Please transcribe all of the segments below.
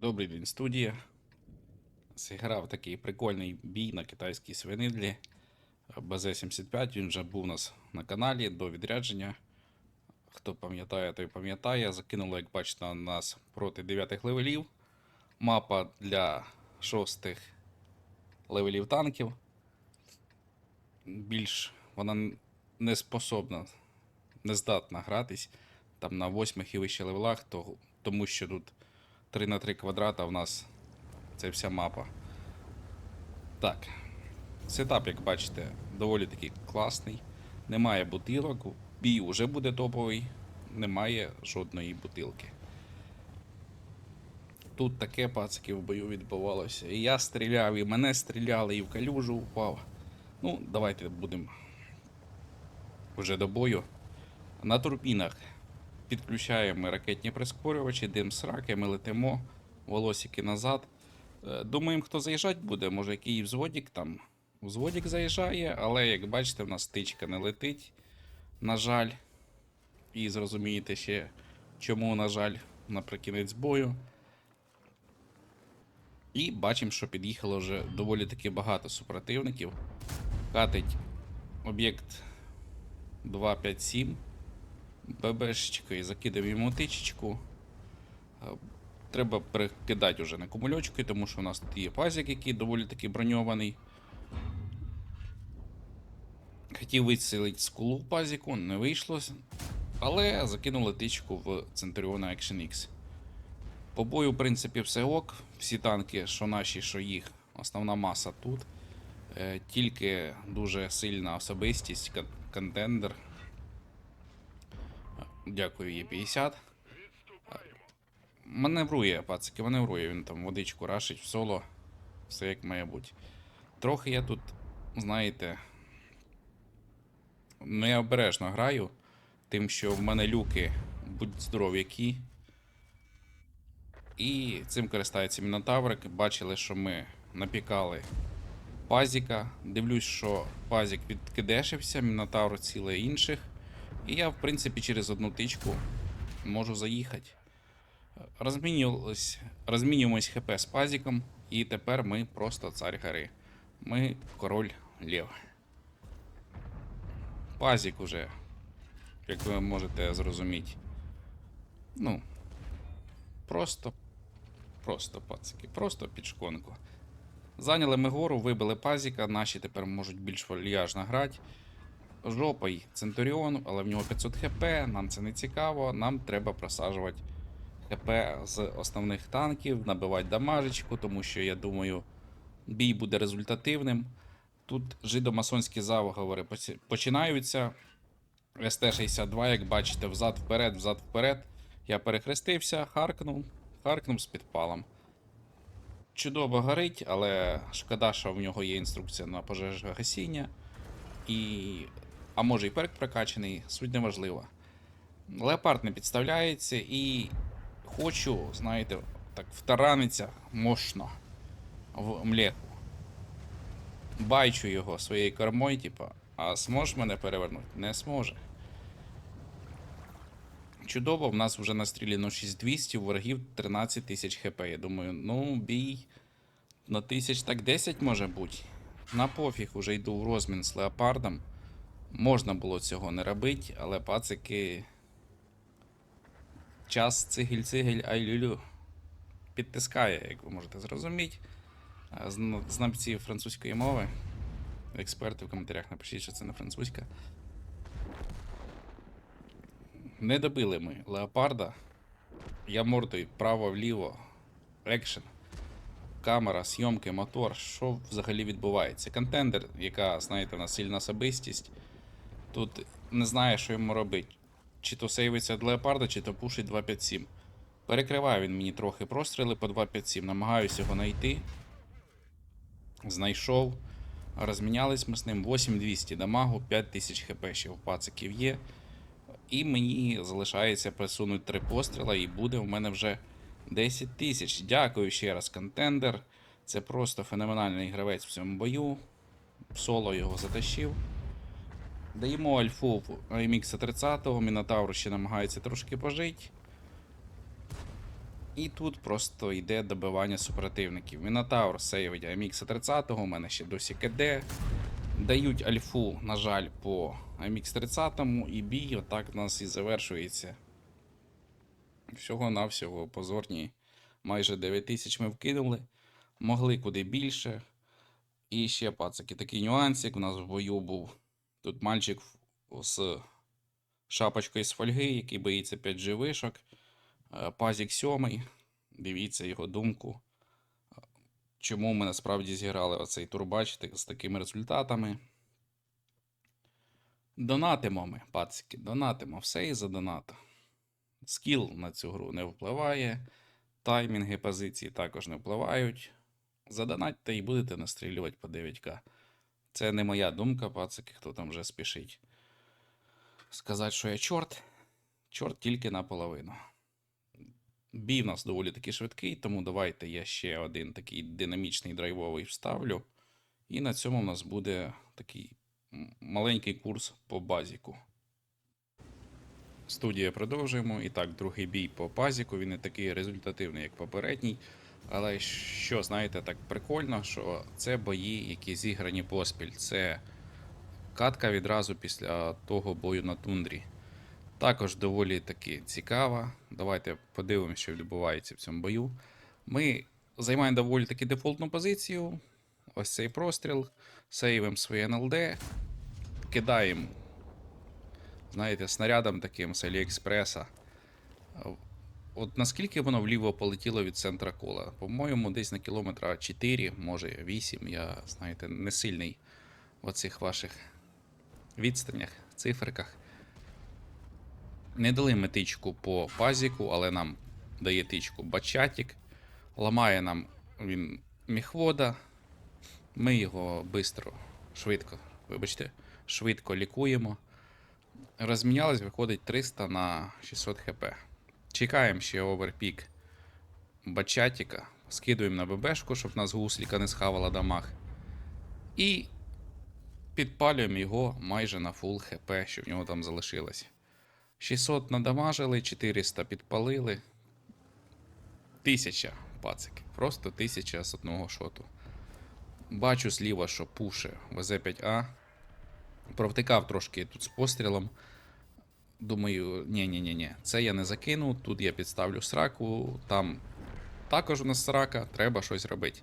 Добрий день, студія. Зіграв такий прикольний бій на китайській свинидлі. БЗ-75, він вже був у нас на каналі до відрядження. Хто пам'ятає, той пам'ятає. Закинуло, як бачите, на нас проти 9 левелів. Мапа для 6 левелів танків. Більш вона не способна, не здатна гратись там на 8 і вище левелах, то, тому що тут 3 на 3 квадрата в нас це вся мапа. Так. Сетап, як бачите, доволі таки класний. Немає бутилок. Бій вже буде топовий. Немає жодної бутилки. Тут таке пацики в бою відбувалося. І я стріляв, і мене стріляли, і в калюжу впав. Ну, давайте будемо вже до бою. На турбінах підключаємо ракетні прискорювачі, дим сраки, ми летимо, волосики назад. Е, Думаємо, хто заїжджати буде, може який взводік там. Взводік заїжджає, але як бачите, в нас стичка не летить. На жаль. І зрозумієте ще, чому, на жаль, наприкінець бою. І бачимо, що під'їхало вже доволі таки багато супротивників. Катить об'єкт 257. ББшечкою закидав йому тичечку. Е, Треба перекидати вже на кумульочки, тому що у нас тут є пазик, який доволі таки броньований. Хотів вицілити скулу в пазіку, не вийшло. Але закинули тичку в Centurion Action X. По бою, в принципі, все ок. Всі танки, що наші, що їх, основна маса тут. Е, Тільки дуже сильна особистість, контендер. Дякую, Є50. Маневрує, пацики, маневрує. Він там водичку рашить в соло. Все як має бути. Трохи я тут, знаєте, необережно граю. Тим, що в мене люки будь здоров які. І цим користається Мінотаврик. Бачили, що ми напікали пазіка. Дивлюсь, що пазік відкидешився, Мінотавр ціле інших. І я, в принципі, через одну тичку можу заїхати. Розмінюємось ХП з пазіком, і тепер ми просто цар гори. Ми король Лев. Пазік уже, як ви можете зрозуміти. Ну, просто, просто пацики, просто під шконку. Зайняли ми гору, вибили пазіка, наші тепер можуть більш вальяжно грати. Жопой Центуріон, але в нього 500 хп, нам це не цікаво, нам треба просаджувати ХП з основних танків, набивати дамажечку, тому що я думаю, бій буде результативним. Тут жидомасонські заговори починаються. СТ-62, як бачите, взад вперед, взад вперед. Я перехрестився, харкнув, харкнув з підпалом. Чудово горить, але шкода, що в нього є інструкція на пожежогасіння. І... А може і перк прокачаний, суть неважлива. Леопард не підставляється і хочу, знаєте, так втараниться мощно в млеку. Байчу його своєю кормою, типа, а зможе мене перевернути? Не зможе. Чудово, в нас вже настріляно 6200, у ворогів 13 тисяч хп. Я думаю, ну, бій на тисяч так 10 може бути. На пофіг уже йду в розмін з леопардом. Можна було цього не робити, але пацики. Час цигель-цигель ай-лю-лю підтискає, як ви можете зрозуміти. Знавці французької мови. Експерти в коментарях напишіть, що це не французька. Не добили ми леопарда. Я мордою право-вліво. Екшен. Камера, зйомки, мотор. Що взагалі відбувається? Контендер, яка, знаєте, в нас сильна особистість. Тут не знає, що йому робити. Чи то сейвиться від леопарда, чи то пушить 257. Перекриває він мені трохи простріли по 257. Намагаюся його знайти. Знайшов. Розмінялись ми з ним 8200 дамагу, 5000 хп ще в пациків є. І мені залишається присунути три постріла, і буде в мене вже 10 тисяч. Дякую ще раз, контендер. Це просто феноменальний гравець в цьому бою. Соло його затащив. Даємо альфу в IMX 30 Мінотавр ще намагається трошки пожити. І тут просто йде добивання супротивників. Мінотавр сейвить амікса 30 у мене ще досі КД. Дають альфу, на жаль, по амікс 30 і бій отак у нас і завершується. Всього-навсього позорні майже 9 тисяч ми вкинули. Могли куди більше. І ще пацаки, такий нюансик у нас в бою був. Тут мальчик з шапочкою з фольги, який боїться 5G вишок. Е, Пазік сьомий. Дивіться його думку. Е, Чому ми насправді зіграли оцей так- з такими результатами. Донатимо ми, пацики, донатимо. Все і за донат. Скіл на цю гру не впливає. Таймінги позиції також не впливають. Задонатьте і будете настрілювати по 9К. Це не моя думка, пацики, хто там вже спішить. Сказати, що я чорт. Чорт тільки наполовину. Бій в нас доволі таки швидкий, тому давайте я ще один такий динамічний драйвовий вставлю. І на цьому в нас буде такий маленький курс по базіку. Студія продовжуємо. І так, другий бій по базіку. Він не такий результативний, як попередній. Але що, знаєте, так прикольно, що це бої, які зіграні поспіль. Це катка відразу після того бою на тундрі. Також доволі таки цікава. Давайте подивимося, що відбувається в цьому бою. Ми займаємо доволі таки дефолтну позицію. Ось цей простріл. Сейвимо своє НЛД. Кидаємо, знаєте, снарядом таким з Аліекспреса. От наскільки воно вліво полетіло від центра кола? По-моєму, десь на кілометра 4, може 8. Я, знаєте, не сильний в оцих ваших відстанях, циферках. Не дали ми тичку по пазіку, але нам дає тичку бачатік. Ламає нам він міхвода. Ми його швидко, швидко, вибачте, швидко лікуємо. Розмінялись, виходить 300 на 600 хп. Чекаємо ще оверпік бачатіка. Скидуємо на ББшку, щоб нас гусліка не схавала дамаг. І підпалюємо його майже на фул хп, що в нього там залишилось. 600 надамажили, 400 підпалили. 1000 пацики. Просто 1000 з одного шоту. Бачу зліва, що пуше ВЗ-5А. Провтикав трошки тут з пострілом. Думаю, ні ні ні це я не закину. Тут я підставлю сраку. Там також у нас срака, треба щось робити.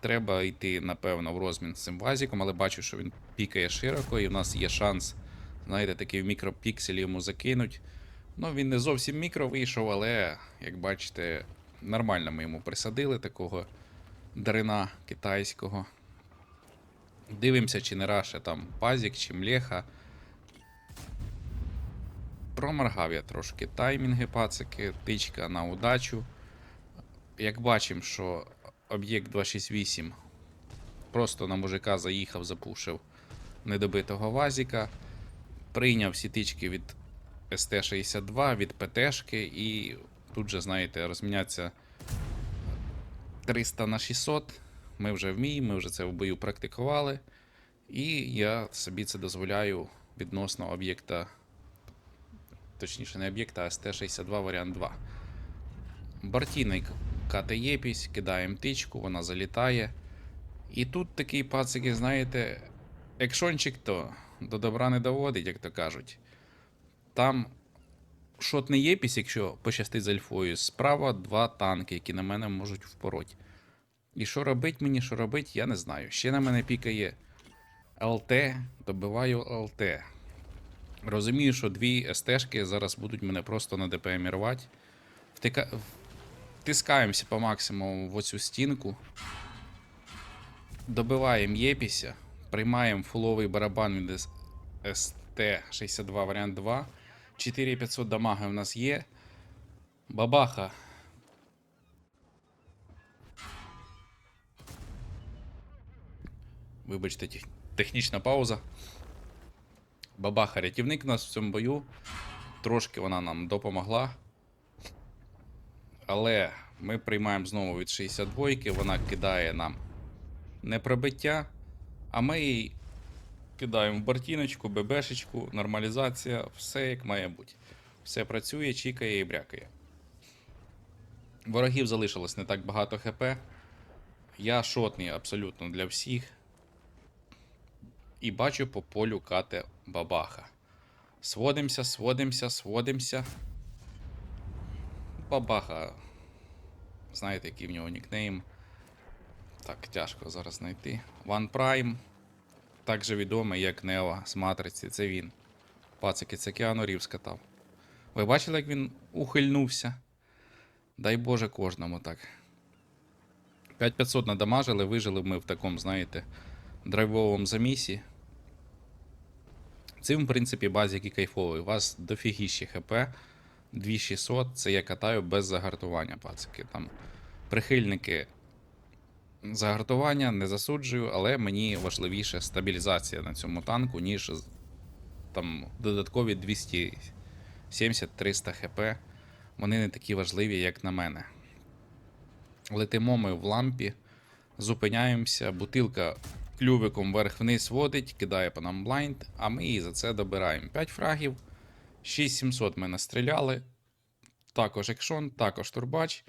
Треба йти, напевно, в розмін з цим вазіком, але бачу, що він пікає широко, і в нас є шанс, знаєте, такий в мікропікселі йому закинуть. Ну, він не зовсім мікро вийшов, але, як бачите, нормально ми йому присадили такого дрина китайського. Дивимося, чи не раше там пазік, чи млеха. Проморгав я трошки таймінги, пацики, тичка на удачу. Як бачимо, що об'єкт 268 просто на мужика заїхав, запушив недобитого вазіка. Прийняв всі тички від СТ-62, від ПТшки, і тут же, знаєте, розміняться 300 на 600. Ми вже вміємо, ми вже це в бою практикували. І я собі це дозволяю відносно об'єкта точніше не об'єкта, а СТ-62 варіант 2. Бортійний КТ Єпісь, кидаємо тичку, вона залітає. І тут такий пацики, знаєте, екшончик то до добра не доводить, як то кажуть. Там шотний єпісь, якщо пощастить з альфою, справа два танки, які на мене можуть впороть. І що робить мені, що робить, я не знаю. Ще на мене пікає ЛТ, добиваю ЛТ. Розумію, що дві СТшки зараз будуть мене просто на ДПМ рвати. Втика... Втискаємося по максимуму в оцю стінку. Добиваємо Єпіся. Приймаємо фуловий барабан від СТ-62 варіант 2. 4500 дамаги у нас є. Бабаха. Вибачте, тех- технічна пауза. Бабаха рятівник у нас в цьому бою. Трошки вона нам допомогла. Але ми приймаємо знову від 62-ки, вона кидає нам непробиття, а ми їй кидаємо в бортіночку, ББшечку, нормалізація, все як має бути. Все працює, чікає і брякає. Ворогів залишилось не так багато ХП. Я шотний абсолютно для всіх. І бачу по полю кате бабаха. Сводимося, сводимося, сводимося. Бабаха. Знаєте, який в нього нікнейм. Так, тяжко зараз знайти. One Prime. Також відомий як Нео з Матриці. Це він. Пацики, це Кіану Рівз катав. Ви бачили, як він ухильнувся? Дай Боже кожному так. 5500 надамажили, вижили ми в такому, знаєте, драйвовому замісі. Цим, в принципі, базік і кайфовий. У вас дофігіщі хп. 2600 це я катаю без загартування, пацики. Там прихильники загартування не засуджую, але мені важливіше стабілізація на цьому танку, ніж там додаткові 270-300 хп. Вони не такі важливі, як на мене. Летимо ми в лампі, зупиняємося, бутилка клювиком вверх-вниз водить, кидає по нам блайнд, а ми її за це добираємо. 5 фрагів, 6700 ми настріляли. Також екшон, також турбач.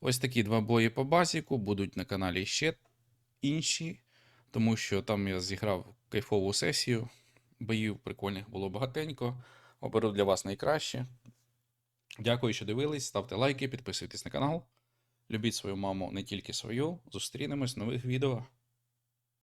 Ось такі два бої по базіку. Будуть на каналі ще інші, тому що там я зіграв кайфову сесію. Боїв прикольних було багатенько. Оберу для вас найкраще. Дякую, що дивились. Ставте лайки, підписуйтесь на канал. Любіть свою маму, не тільки свою. Зустрінемось в нових відео.